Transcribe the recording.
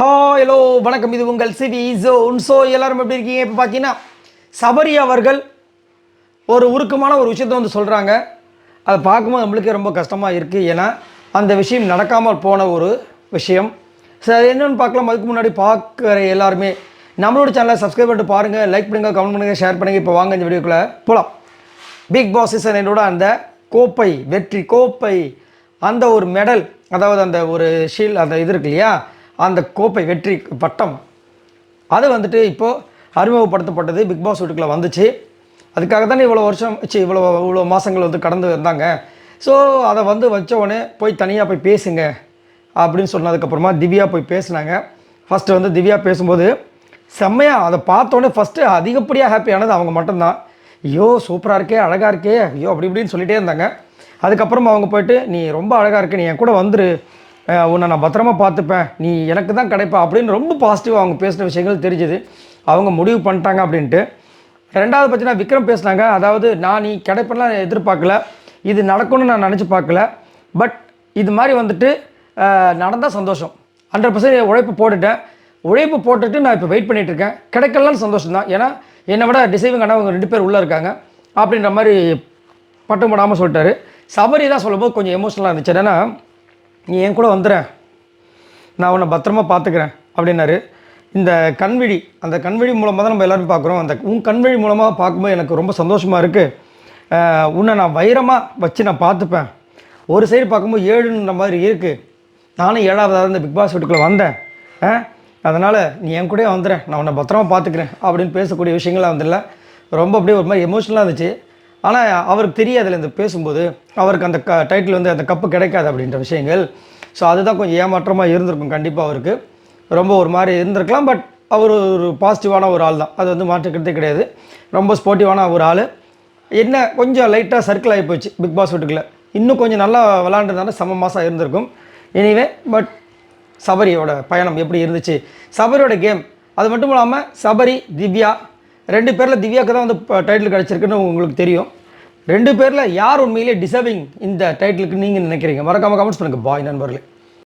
Hello வணக்கம். இது உங்கள் சிவி ஜோன். ஸோ எல்லாரும் எப்படி இருக்கீங்க? இப்போ பார்த்தீங்கன்னா சபரி அவர்கள் ஒரு உருக்கமான ஒரு விஷயத்தை வந்து சொல்கிறாங்க அதை பார்க்கும்போது நம்மளுக்கே ரொம்ப கஷ்டமாக இருக்குது ஏன்னா அந்த விஷயம் நடக்காமல் போன ஒரு விஷயம். சரி அது என்னென்னு பார்க்கலாம். அதுக்கு முன்னாடி பார்க்குற எல்லாருமே நம்மளோட சேனலை சப்ஸ்கிரைப் பண்ணிட்டு பாருங்கள் லைக் பண்ணுங்கள் கமெண்ட் பண்ணுங்கள் ஷேர் பண்ணுங்கள் இப்போ வாங்க இந்த வீடியோக்குள்ளே போகலாம் பிக் பாஸ் சீசன் என்னோட அந்த கோப்பை வெற்றி கோப்பை அந்த ஒரு மெடல் அதாவது அந்த ஒரு ஷீல் அந்த இது இருக்கு இல்லையா? அந்த கோப்பை வெற்றி பட்டம். அது வந்துட்டு இப்போது அறிமுகப்படுத்தப்பட்டது பிக் பாஸ் வீட்டுக்குள்ளே வந்துச்சு. அதுக்காக தானே இவ்வளோ வருஷம் சி இவ்வளோ இவ்வளோ மாதங்கள் வந்து கடந்து வந்தாங்க. ஸோ அதை வந்து வச்ச உடனே போய் தனியாக போய் பேசுங்க அப்படின்னு சொன்னதுக்கப்புறமா திவ்யா போய் பேசுனாங்க. ஃபஸ்ட்டு வந்து திவ்யா பேசும்போது செம்மையாக அதை பார்த்தோன்னே ஃபஸ்ட்டு அதிகப்படியாக ஹாப்பியானது அவங்க மட்டும்தான். ஐயோ சூப்பராக இருக்கே அழகாக இருக்கே ஐயோ அப்படி இப்படின்னு சொல்லிகிட்டே இருந்தாங்க. அதுக்கப்புறமா அவங்க போயிட்டு நீ ரொம்ப அழகாக இருக்க நீ என் கூட வந்துரு. உன்னை நான் பத்திரமா பார்த்துப்பேன். நீ எனக்கு தான் கிடைப்பா அப்படின்னு ரொம்ப பாசிட்டிவாக அவங்க பேசின விஷயங்கள் தெரிஞ்சுது. அவங்க முடிவு பண்ணிட்டாங்க அப்படின்ட்டு. ரெண்டாவது பார்த்தீங்கன்னா விக்ரம் பேசுனாங்க. அதாவது நான் நீ கிடைப்பெல்லாம் எதிர்பார்க்கல. இது நடக்கும்னு நான் நினச்சி பார்க்கல. பட் இது மாதிரி வந்துட்டு நடந்தால் சந்தோஷம். ஹண்ட்ரட் பர்சன்ட் உழைப்பு போட்டுட்டேன். உழைப்பு போட்டுட்டு நான் இப்போ வெயிட் பண்ணிகிட்ருக்கேன் இருக்கேன். கிடைக்கலன்னு சந்தோஷம் தான். ஏன்னா என்னை விட டிசைவிங் ஆனால் அவங்க ரெண்டு பேர் உள்ளே இருக்காங்க. அப்படின்ற மாதிரி பட்டம் போடாமல் சொல்லிட்டாரு. சபரி தான் சொல்லும்போது கொஞ்சம் எமோஷனலாக இருந்துச்சு. ஏன்னா நீ என் கூட வந்துடுறேன் நான் உன்னை பத்திரமா பார்த்துக்கிறேன் அப்படின்னாரு. இந்த கண்விழி அந்த கண்விழி மூலமாக தான் நம்ம எல்லோரும் பார்க்குறோம் அந்த உன் கண்விழி மூலமாக பார்க்கும்போது எனக்கு ரொம்ப சந்தோஷமாக இருக்குது உன்னை நான் வைரமாக வச்சு நான் பார்த்துப்பேன் ஒரு சைடு பார்க்கும்போது ஏழுன்ற மாதிரி இருக்குது நானும் ஏழாவதாக இந்த பிக் பாஸ் வீட்டுக்குள்ளே வந்தேன். அதனால் நீ என் கூட வந்துடுறேன் நான் உன்னை பத்திரமா பார்த்துக்கிறேன் அப்படின்னு பேசக்கூடிய விஷயங்கள்லாம் வந்துடல ரொம்ப அப்படியே ஒரு மாதிரி எமோஷனலாக இருந்துச்சு. ஆனால் அவருக்கு தெரியாதுல இந்த பேசும்போது அவருக்கு அந்த க டைட்டில் வந்து அந்த கப்பு கிடைக்காது அப்படின்ற விஷயங்கள். ஸோ அதுதான் கொஞ்சம் ஏமாற்றமாக இருந்திருக்கும் கண்டிப்பாக அவருக்கு. ரொம்ப ஒரு மாதிரி இருந்திருக்கலாம் பட் அவர் ஒரு பாசிட்டிவான ஒரு ஆள் தான். அது வந்து மாற்றுக்கிறதே கிடையாது. ரொம்ப ஸ்போர்ட்டிவான ஒரு ஆள். என்ன கொஞ்சம் லைட்டாக சர்க்கிள் ஆகி போச்சு பிக் பாஸ் வீட்டுக்குள்ளே. இன்னும் கொஞ்சம் நல்லா விளாண்டுருந்தாலும் செம மாதம் இருந்திருக்கும். எனிவே பட் சபரியோட பயணம் எப்படி இருந்துச்சு? சபரியோட கேம் அது மட்டும் இல்லாமல் சபரி திவ்யா ரெண்டு பேரில் திவ்யாவுக்கு தான் வந்து டைட்டில் கிடச்சிருக்குன்னு உங்களுக்கு தெரியும். ரெண்டு பேரில் யார் உண்மையிலே டிசர்விங் இந்த டைட்டிலுக்கு நீங்கள் நினைக்கிறீங்க? மறக்காமல் கமெண்ட்ஸ் பண்ணுங்கள் பாய் நண்பர்களே.